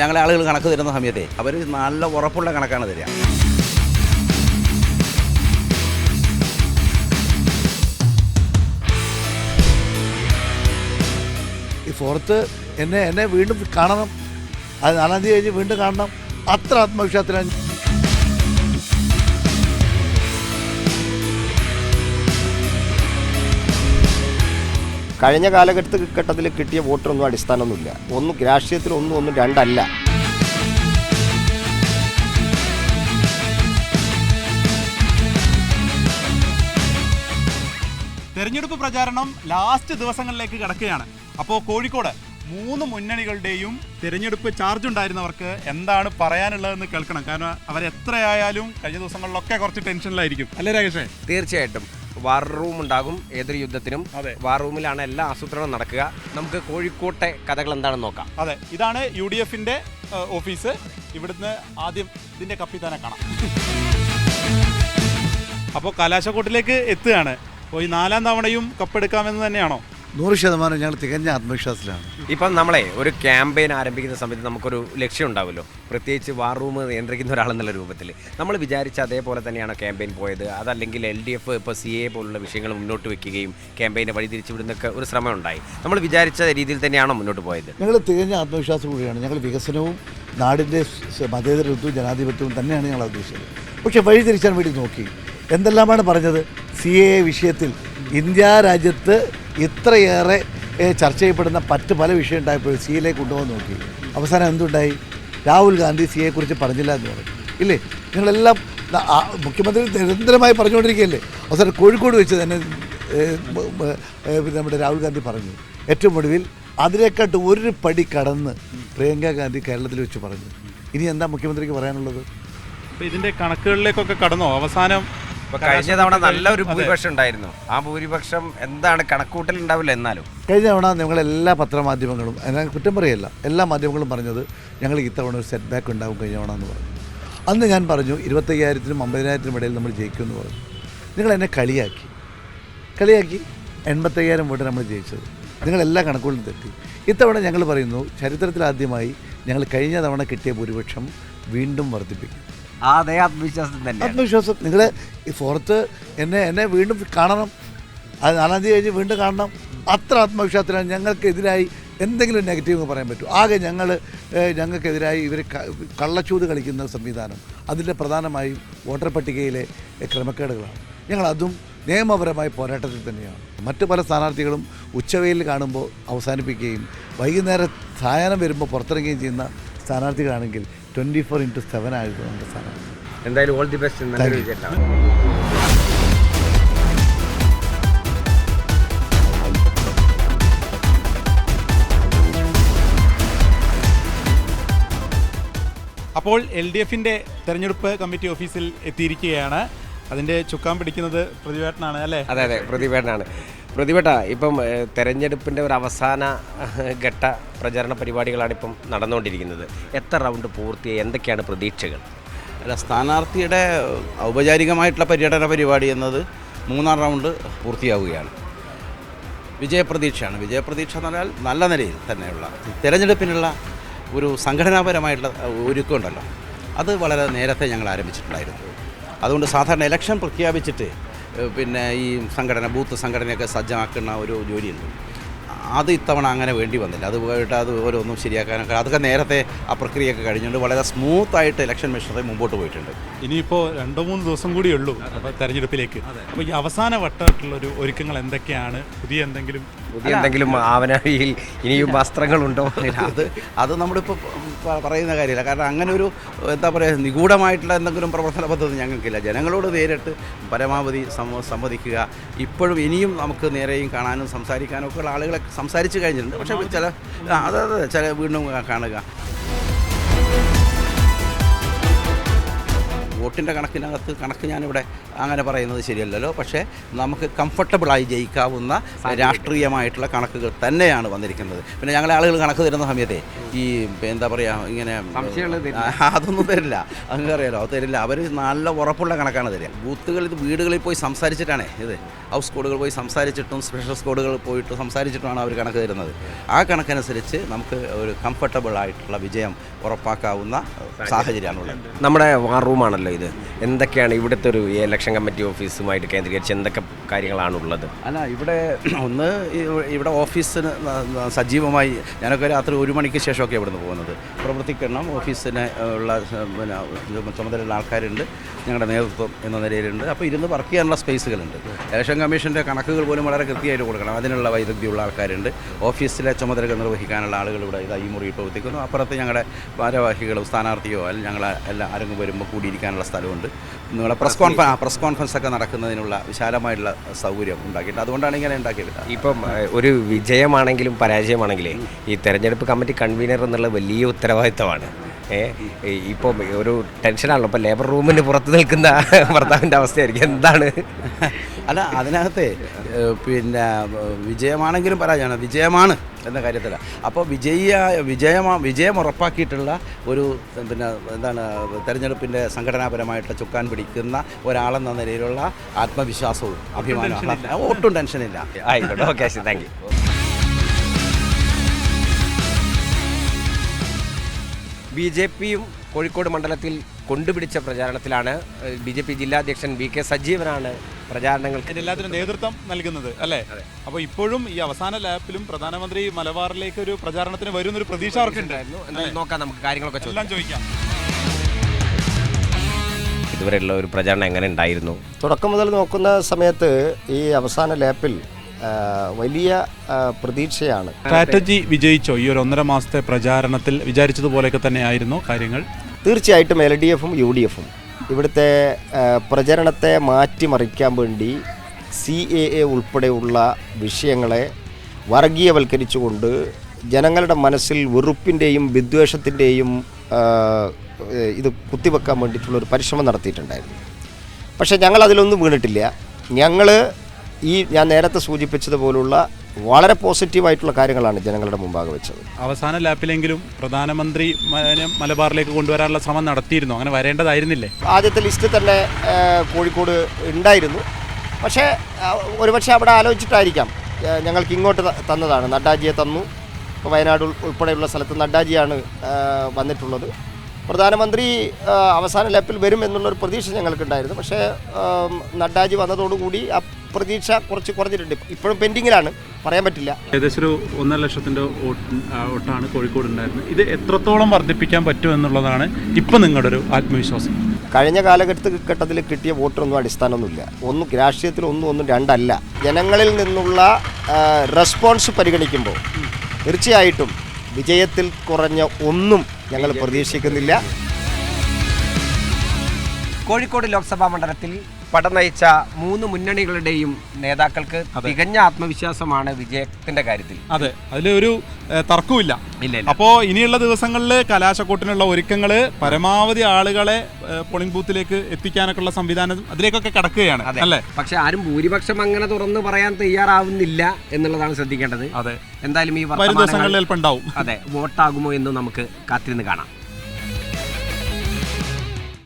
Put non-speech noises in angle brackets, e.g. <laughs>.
ഞങ്ങളെ ആളുകൾ കണക്ക് തരുന്ന സമയത്തെ അവർ നല്ല ഉറപ്പുള്ള കണക്കാണ് തരിക. ഈ ഫോർത്ത് എന്നെ എന്നെ വീണ്ടും കാണണം. അത് നാലാം തീയതി കഴിഞ്ഞ് വീണ്ടും കാണണം. അത്ര ആത്മവിശ്വാസത്തിലാണ്. കഴിഞ്ഞ കാലഘട്ടത്തിൽ കിട്ടിയ വോട്ടിനൊന്നും അടിസ്ഥാനമൊന്നുമില്ല. ഒന്നും രാഷ്ട്രീയത്തിൽ ഒന്നും ഒന്നും രണ്ടല്ല. തെരഞ്ഞെടുപ്പ് പ്രചാരണം ലാസ്റ്റ് ദിവസങ്ങളിലേക്ക് കിടക്കുകയാണ്. അപ്പോൾ കോഴിക്കോട് മൂന്ന് മുന്നണികളുടെയും തിരഞ്ഞെടുപ്പ് ചാർജ് ഉണ്ടായിരുന്നവർക്ക് എന്താണ് പറയാനുള്ളതെന്ന് കേൾക്കണം. കാരണം അവരെത്രയായാലും കഴിഞ്ഞ ദിവസങ്ങളിലൊക്കെ കുറച്ച് ടെൻഷനിലായിരിക്കും അല്ലേ രാകേഷേ? തീർച്ചയായിട്ടും. വാർ റൂം ഉണ്ടാകും ഏതൊരു യുദ്ധത്തിനും. അതെ. വാർ റൂമിലാണ് എല്ലാ ആസൂത്രണം നടക്കുക. നമുക്ക് കോഴിക്കോട്ടെ കഥകൾ എന്താണെന്ന് നോക്കാം. അതെ ഇതാണ് യു ഡി എഫിന്റെ ഓഫീസ്. ഇവിടുന്ന് ആദ്യം ഇതിന്റെ കപ്പി തന്നെ കാണാം. അപ്പോൾ കലാശക്കോട്ടിലേക്ക് എത്തുകയാണ്. അപ്പോൾ ഈ നാലാം തവണയും കപ്പെടുക്കാമെന്ന് തന്നെയാണോ? നൂറ് ശതമാനം ഞങ്ങൾ തികഞ്ഞ ആത്മവിശ്വാസത്തിലാണ്. ഇപ്പം നമ്മളെ ഒരു ക്യാമ്പയിൻ ആരംഭിക്കുന്ന സമയത്ത് നമുക്കൊരു ലക്ഷ്യം ഉണ്ടാവുമല്ലോ പ്രത്യേകിച്ച് വാർ റൂം നിയന്ത്രിക്കുന്ന ഒരാളെന്നുള്ള രൂപത്തിൽ നമ്മൾ വിചാരിച്ച അതേപോലെ തന്നെയാണ് ക്യാമ്പയിൻ പോയത്. അതല്ലെങ്കിൽ എൽ ഡി എഫ് ഇപ്പോൾ സി എ പോലുള്ള വിഷയങ്ങൾ മുന്നോട്ട് വെക്കുകയും ക്യാമ്പയിനെ വഴി തിരിച്ചുവിടുന്നൊക്കെ ഒരു ശ്രമം ഉണ്ടായി നമ്മൾ വിചാരിച്ച രീതിയിൽ തന്നെയാണോ മുന്നോട്ട് പോയത്? ഞങ്ങൾ തികഞ്ഞ ആത്മവിശ്വാസം കൂടിയാണ്. ഞങ്ങൾ വികസനവും നാടിന്റെ മതേതരത്വവും ജനാധിപത്യവും തന്നെയാണ് ഞങ്ങൾ ഉദ്ദേശിച്ചത്. പക്ഷേ വഴി തിരിച്ചാൻ വേണ്ടി നോക്കി. എന്തെല്ലാമാണ് പറഞ്ഞത്? സി എ വിഷയത്തിൽ ഇന്ത്യ രാജ്യത്ത് ഇത്രയേറെ ചർച്ച ചെയ്യപ്പെടുന്ന പറ്റ് പല വിഷയം ഉണ്ടായപ്പോൾ സി എയിലേക്ക് കൊണ്ടുപോകാൻ നോക്കി. അവസാനം എന്തുണ്ടായി? രാഹുൽ ഗാന്ധി സി എയെക്കുറിച്ച് പറഞ്ഞില്ല എന്ന് പറഞ്ഞു. ഇല്ലേ? നിങ്ങളെല്ലാം മുഖ്യമന്ത്രി നിരന്തരമായി പറഞ്ഞുകൊണ്ടിരിക്കുകയല്ലേ? അവസാനം കോഴിക്കോട് വെച്ച് തന്നെ നമ്മുടെ രാഹുൽ ഗാന്ധി പറഞ്ഞു. ഏറ്റവും ഒടുവിൽ അതിനെക്കാട്ട് ഒരു പടി കടന്ന് പ്രിയങ്ക ഗാന്ധി കേരളത്തിൽ വെച്ച് പറഞ്ഞു. ഇനി എന്താ മുഖ്യമന്ത്രിക്ക് പറയാനുള്ളത്? ഇതിന്റെ കണക്കുകളിലേക്കൊക്കെ കടന്നോ? അവസാനം ഇപ്പൊ കഴിഞ്ഞ തവണ നല്ലൊരു ഒരു ഭൂരിപക്ഷം ഉണ്ടായിരുന്നു. ആ ഭൂരിപക്ഷം എന്താണ് കണക്കൂട്ടൽ ഉണ്ടാവില്ല എന്നാലും. കഴിഞ്ഞ തവണ നിങ്ങൾ എല്ലാ പത്രമാധ്യമങ്ങളും ഞാൻ കുറ്റം പറയല്ല എല്ലാ മാധ്യമങ്ങളും പറഞ്ഞത് ഞങ്ങൾ ഇത്തവണ ഒരു സെറ്റ് ബാക്ക് ഉണ്ടാവും കഴിഞ്ഞ തവണ എന്ന് പറഞ്ഞു. അന്ന് ഞാൻ പറഞ്ഞു ഇരുപത്തയ്യായിരത്തിനും അമ്പതിനായിരത്തിനും ഇടയിൽ നമ്മൾ ജയിക്കും എന്ന് പറഞ്ഞു. നിങ്ങൾ എന്നെ കളിയാക്കി. കളിയാക്കി എൺപത്തയ്യായിരം വോട്ട് നമ്മൾ ജയിച്ചത്. നിങ്ങൾ എല്ലാ കണക്കുകളും തെറ്റി. ഇത്തവണ ഞങ്ങൾ പറയുന്നു ചരിത്രത്തിലാദ്യമായി ഞങ്ങൾ കഴിഞ്ഞ തവണ കിട്ടിയ ഭൂരിപക്ഷം വീണ്ടും വർദ്ധിപ്പിക്കും. അതേ ആത്മവിശ്വാസം തന്നെ ആത്മവിശ്വാസം. നിങ്ങൾ ഈ ഫോർത്ത് എന്നെ എന്നെ വീണ്ടും കാണണം. അത് നാലാം തീയതി കഴിഞ്ഞ് വീണ്ടും കാണണം. അത്ര ആത്മവിശ്വാസത്തിലാണ് ഞങ്ങൾക്കെതിരായി എന്തെങ്കിലും നെഗറ്റീവ് പറയാൻ പറ്റും. ആകെ ഞങ്ങൾ ഞങ്ങൾക്കെതിരായി ഇവർ കള്ളച്ചൂത് കളിക്കുന്ന സംവിധാനം. അതിന്റെ പ്രധാനമായും വോട്ടർ പട്ടികയിലെ ക്രമക്കേടുകളാണ്. ഞങ്ങളതും നിയമപരമായ പോരാട്ടത്തിൽ തന്നെയാണ്. മറ്റു പല സ്ഥാനാർത്ഥികളും ഉച്ചവെയിൽ കാണുമ്പോൾ അവസാനിപ്പിക്കുകയും വൈകുന്നേരം സായാഹ്നം വരുമ്പോൾ പുറത്തിറങ്ങുകയും ചെയ്യുന്ന സ്ഥാനാർത്ഥികളാണെങ്കിൽ ട്വന്റി ഫോർ ഇന്റു സെവൻ ആയിരുന്നു നമ്മുടെ സ്ഥാനാർത്ഥി എന്തായാലും ഓൾ ദി ബെസ്റ്റ് നല്ല വിജയം അപ്പോൾ എൽ ഡി എഫിന്റെ തെരഞ്ഞെടുപ്പ് കമ്മിറ്റി ഓഫീസിൽ എത്തിയിരിക്കുകയാണ്. അതിന്റെ ചുക്കാൻ പിടിക്കുന്നത് പ്രതിവേട്ടനാണ് അല്ലേ? അതെ അതെ പ്രതിഭേട്ടനാണ് പ്രതിഭേട്ട ഇപ്പം തെരഞ്ഞെടുപ്പിന്റെ ഒരു അവസാന ഘട്ട പ്രചരണ പരിപാടികളാണ് ഇപ്പം നടന്നുകൊണ്ടിരിക്കുന്നത്. എത്ര റൗണ്ട് പൂർത്തിയായി? എന്തൊക്കെയാണ് പ്രതീക്ഷകൾ? അല്ല സ്ഥാനാർത്ഥിയുടെ ഔപചാരികമായിട്ടുള്ള പര്യടന പരിപാടി എന്നത് മൂന്നാം റൗണ്ട് പൂർത്തിയാവുകയാണ്. വിജയപ്രതീക്ഷയാണ്. വിജയപ്രതീക്ഷ എന്ന് പറഞ്ഞാൽ നല്ല നിലയിൽ തന്നെയുള്ള തിരഞ്ഞെടുപ്പിനുള്ള ഒരു സംഘടനാപരമായിട്ടുള്ള ഒരുക്കമുണ്ടല്ലോ. അത് വളരെ നേരത്തെ ഞങ്ങൾ ആരംഭിച്ചിട്ടുണ്ടായിരുന്നു. അതുകൊണ്ട് സാധാരണ ഇലക്ഷൻ പ്രഖ്യാപിച്ചിട്ട് പിന്നെ ഈ സംഘടന ബൂത്ത് സംഘടനയൊക്കെ സജ്ജമാക്കുന്ന ഒരു ജോലിയുണ്ട്. അത് ഇത്തവണ അങ്ങനെ വേണ്ടി വന്നില്ല. അത് പോയിട്ട് അത് ഓരോന്നും ശരിയാക്കാനൊക്കെ അതൊക്കെ നേരത്തെ ആ പ്രക്രിയയൊക്കെ കഴിഞ്ഞുകൊണ്ട് വളരെ സ്മൂത്ത് ആയിട്ട് ഇലക്ഷൻ മെഷീനറി മുമ്പോട്ട് പോയിട്ടുണ്ട്. ഇനിയിപ്പോൾ രണ്ടോ മൂന്ന് ദിവസം കൂടി ഉള്ളൂ തെരഞ്ഞെടുപ്പിലേക്ക്. അപ്പോൾ ഈ അവസാന വട്ടമായിട്ടുള്ള ഒരു ഒരുക്കങ്ങൾ എന്തൊക്കെയാണ്? പുതിയ എന്തെങ്കിലും പുതിയ എന്തെങ്കിലും ആവനാഴിയിൽ ഇനിയും വസ്ത്രങ്ങളുണ്ടോ? അത് അത് നമ്മളിപ്പോൾ പറയുന്ന കാര്യമില്ല. കാരണം അങ്ങനെ ഒരു എന്താ പറയുക നിഗൂഢമായിട്ടുള്ള എന്തെങ്കിലും പ്രവർത്തന പദ്ധതി ഞങ്ങൾക്കില്ല. ജനങ്ങളോട് നേരിട്ട് പരമാവധി സമ്മതിക്കുക. സംവദിക്കുക ഇപ്പോഴും ഇനിയും നമുക്ക് നേരെയും കാണാനും സംസാരിക്കാനും ഒക്കെ ഉള്ള ആളുകളെ സംസാരിച്ച് കഴിഞ്ഞിട്ടുണ്ട്. പക്ഷേ ചില അതെ അതെ. ചില വീണ്ടും കാണുക. വോട്ടിന്റെ കണക്കിനകത്ത് കണക്ക് ഞാനിവിടെ അങ്ങനെ പറയുന്നത് ശരിയല്ലല്ലോ. പക്ഷേ നമുക്ക് കംഫർട്ടബിളായി ജയിക്കാവുന്ന രാഷ്ട്രീയമായിട്ടുള്ള കണക്കുകൾ തന്നെയാണ് വന്നിരിക്കുന്നത്. പിന്നെ ഞങ്ങളെ ആളുകൾ കണക്ക് തരുന്ന സമയത്തെ ഈ എന്താ പറയുക ഇങ്ങനെ. അതൊന്നും തരില്ല. അങ്ങനെ അറിയാലോ അത് തരില്ല. അവർ നല്ല ഉറപ്പുള്ള കണക്കാണ് തരിക. ബൂത്തുകളിൽ വീടുകളിൽ പോയി സംസാരിച്ചിട്ടാണ് ഇത്. ഹൗസ് കോഡുകൾ പോയി സംസാരിച്ചിട്ടും സ്പെഷ്യൽ സ്കോഡുകൾ പോയിട്ട് സംസാരിച്ചിട്ടുമാണ് അവർ കണക്ക് തരുന്നത്. ആ കണക്കനുസരിച്ച് നമുക്ക് ഒരു കംഫർട്ടബിൾ ആയിട്ടുള്ള വിജയം ഉറപ്പാക്കാവുന്ന സാഹചര്യമാണുള്ളത്. നമ്മുടെ വാർ റൂമാണല്ലോ ഇത്. എന്തൊക്കെയാണ് ഇവിടുത്തെ ഒരു ഇലക്ഷൻ കമ്മിറ്റി ഓഫീസുമായിട്ട് കേന്ദ്രീകരിച്ച് എന്തൊക്കെ കാര്യങ്ങളാണ് ഉള്ളത് അല്ല ഇവിടെ ഒന്ന് ഇവിടെ ഓഫീസിന് സജീവമായി ഞാനൊക്കെ രാത്രി ഒരു മണിക്ക് ശേഷമൊക്കെ ഇവിടുന്ന് പോകുന്നത്. പ്രവർത്തിക്കണം ഓഫീസിന് ഉള്ള പിന്നെ ചുമതലയുള്ള ആൾക്കാരുണ്ട് ഞങ്ങളുടെ നേതൃത്വം എന്ന നിലയിലുണ്ട്. അപ്പോൾ ഇരുന്ന് വർക്ക് ചെയ്യാനുള്ള സ്പേസുകളുണ്ട് ഇലക്ഷൻ കമ്മീഷന്റെ കണക്കുകൾ പോലും വളരെ കൃത്യമായിട്ട് കൊടുക്കണം. അതിനുള്ള വൈദഗ്ധ്യമുള്ള ആൾക്കാരുണ്ട്. ഓഫീസിലെ ചുമതലകൾ നിർവഹിക്കാനുള്ള ആളുകൾ ഇവിടെ ഇതായി മുറി പ്രവർത്തിക്കുന്നു. അപ്പുറത്ത് ഞങ്ങളുടെ ഭാരവാഹികളും സ്ഥാനാർത്ഥിയോ അല്ലെങ്കിൽ ഞങ്ങളെ എല്ലാ ആരെങ്കിലും വരുമ്പോൾ കൂടിയിരിക്കാനുള്ള സ്ഥലമുണ്ട്. നിങ്ങളെ പ്രസ് കോൺഫറൻസ് പ്രസ് കോൺഫറൻസ് ഒക്കെ നടക്കുന്നതിനുള്ള വിശാലമായിട്ടുള്ള സൗകര്യം ഉണ്ടാക്കിയിട്ടുണ്ട്. അതുകൊണ്ടാണ് ഇങ്ങനെ ഉണ്ടാക്കിയത്. ഇപ്പം ഒരു വിജയമാണെങ്കിലും പരാജയമാണെങ്കിലേ ഈ തെരഞ്ഞെടുപ്പ് കമ്മിറ്റി കൺവീനർ എന്നുള്ള വലിയ ഉത്തരവാദിത്തമാണ്. ഇപ്പോൾ ഇപ്പം ഒരു ടെൻഷനാണല്ലോ ഇപ്പം ലേബർ റൂമിന് പുറത്ത് നിൽക്കുന്ന <laughs> ഭർത്താവിന്റെ അവസ്ഥയായിരിക്കും. എന്താണ്? അല്ല അതിനകത്തെ പിന്നെ വിജയമാണെങ്കിലും പരാജയമാണ്. വിജയമാണ് എന്ന കാര്യത്തിലാണ് അപ്പോൾ വിജയ വിജയമാ വിജയം ഉറപ്പാക്കിയിട്ടുള്ള ഒരു പിന്നെ എന്താണ് തെരഞ്ഞെടുപ്പിന്റെ സംഘടനാപരമായിട്ട് ചുക്കാൻ പിടിക്കുന്ന ഒരാളെന്ന നിലയിലുള്ള ആത്മവിശ്വാസവും അഭിമാനവും ഒട്ടും ടെൻഷനില്ല. ആയിക്കോട്ടെ. Okay thank you. B J പിയും കോഴിക്കോട് മണ്ഡലത്തിൽ കൊണ്ടുപിടിച്ച പ്രചാരണത്തിലാണ് ബി ജെ പി ജില്ലാധ്യക്ഷൻ വി കെ സജീവനാണ് പ്രചാരണങ്ങൾക്ക് എല്ലാത്തിനും നേതൃത്വം നൽകുന്നത് അല്ലേ? അപ്പോൾ ഇപ്പോഴും ഈ അവസാന ലാപ്പിലും പ്രധാനമന്ത്രി മലബാറിലേക്ക് ഒരു പ്രചാരണത്തിന് വരുന്നൊരു പ്രതീക്ഷ അവർക്കുണ്ടായിരുന്നു നോക്കാം നമുക്ക് കാര്യങ്ങളൊക്കെ ചോദിക്കാം എല്ലാം ചോദിക്കാം. ഇതുവരെയുള്ള ഒരു പ്രചാരണം എങ്ങനെ ഉണ്ടായിരുന്നു? തുടക്കം മുതൽ നോക്കുന്ന സമയത്ത് ഈ അവസാന ലാപ്പിൽ വലിയ പ്രതീക്ഷയാണ്. സ്ട്രാറ്റജി വിജയിച്ചോ? ഈ ഒരു ഒന്നര മാസത്തെ പ്രചാരണത്തിൽ വിചാരിച്ചതുപോലെയൊക്കെ തന്നെയായിരുന്നു കാര്യങ്ങൾ. തീർച്ചയായിട്ടും എൽ ഡി എഫും യു ഡി എഫും. ഇവിടുത്തെ പ്രചരണത്തെ മാറ്റിമറിക്കാൻ വേണ്ടി സി എ എ ഉൾപ്പെടെയുള്ള വിഷയങ്ങളെ വർഗീയവൽക്കരിച്ചുകൊണ്ട് ജനങ്ങളുടെ മനസ്സിൽ വെറുപ്പിന്റെയും വിദ്വേഷത്തിന്റെയും ഇത് കുത്തിവെക്കാൻ വേണ്ടിയിട്ടുള്ളൊരു പരിശ്രമം നടത്തിയിട്ടുണ്ടായിരുന്നു. പക്ഷേ ഞങ്ങൾ അതിലൊന്നും വീണിട്ടില്ല. ഞങ്ങൾ ഈ ഞാൻ നേരത്തെ സൂചിപ്പിച്ചതുപോലുള്ള വളരെ പോസിറ്റീവായിട്ടുള്ള കാര്യങ്ങളാണ് ജനങ്ങളുടെ മുമ്പാകെ വെച്ചത്. അവസാന ലാപ്പിലെങ്കിലും പ്രധാനമന്ത്രി മലബാറിലേക്ക് കൊണ്ടുവരാനുള്ള ശ്രമം നടത്തിയിരുന്നു. അങ്ങനെ വരേണ്ടതായിരുന്നില്ലേ? ആദ്യത്തെ ലിസ്റ്റ് തന്നെ കോഴിക്കോട് ഉണ്ടായിരുന്നു. പക്ഷേ ഒരുപക്ഷെ അവിടെ ആലോചിച്ചിട്ടായിരിക്കാം. ഞങ്ങൾക്ക് ഇങ്ങോട്ട് തന്നതാണ്. നഡ്ഡാജിയെ തന്നു. ഇപ്പോൾ വയനാട് ഉൾപ്പെടെയുള്ള സ്ഥലത്ത് നഡ്ഡാജിയാണ് വന്നിട്ടുള്ളത്. പ്രധാനമന്ത്രി അവസാന ലാപ്പിൽ വരും എന്നുള്ളൊരു പ്രതീക്ഷ ഞങ്ങൾക്കുണ്ടായിരുന്നു. പക്ഷേ നഡ്ഡാജി വന്നതോടുകൂടി ആ പ്രതീക്ഷ കുറച്ച് കുറഞ്ഞിട്ടുണ്ട്. ഇപ്പോഴും പെൻഡിങ്ങിലാണ്. പറയാൻ പറ്റില്ല. ഏകദേശം ഒരു ഒന്നര ലക്ഷത്തിന്റെ വോട്ടാണ് കോഴിക്കോട് ഉണ്ടായിരുന്നത്. ഇത് എത്രത്തോളം വർദ്ധിപ്പിക്കാൻ പറ്റും എന്നുള്ളതാണ് ഇപ്പം നിങ്ങളുടെ ഒരു ആത്മവിശ്വാസം. കഴിഞ്ഞ കാലഘട്ടത്തിൽ കിട്ടിയ വോട്ടൊന്നും അടിസ്ഥാനമൊന്നുമില്ല. ഒന്നും രാഷ്ട്രീയത്തിൽ ഒന്നും ഒന്നും രണ്ടല്ല. ജനങ്ങളിൽ നിന്നുള്ള റെസ്പോൺസ് പരിഗണിക്കുമ്പോൾ തീർച്ചയായിട്ടും വിജയത്തിൽ കുറഞ്ഞ ഒന്നും ഞങ്ങൾ പ്രതീക്ഷിക്കുന്നില്ല. കോഴിക്കോട് ലോക്സഭാ മണ്ഡലത്തിൽ പടം നയിച്ച മൂന്ന് മുന്നണികളുടെയും നേതാക്കൾക്ക് തികഞ്ഞ ആത്മവിശ്വാസമാണ് വിജയത്തിന്റെ കാര്യത്തിൽ. അതെ അതിലൊരു തർക്കമില്ല ഇല്ല അപ്പോ അപ്പോൾ ഇനിയുള്ള ദിവസങ്ങളിൽ കലാശക്കൂട്ടിനുള്ള ഒരുക്കങ്ങൾ പരമാവധി ആളുകളെ പോളിംഗ് ബൂത്തിലേക്ക് എത്തിക്കാനൊക്കെയുള്ള സംവിധാനം അതിലേക്കൊക്കെ കടക്കുകയാണ് അല്ലേ? പക്ഷെ ആരും ഭൂരിപക്ഷം അങ്ങനെ തുറന്ന് പറയാൻ തയ്യാറാവുന്നില്ല എന്നുള്ളതാണ് ശ്രദ്ധിക്കേണ്ടത്. അതെ. എന്തായാലും ഈ ദിവസങ്ങളിൽ ഉണ്ടാവും. അതെ വോട്ടാകുമോ എന്ന് നമുക്ക് കാത്തിരുന്ന് കാണാം.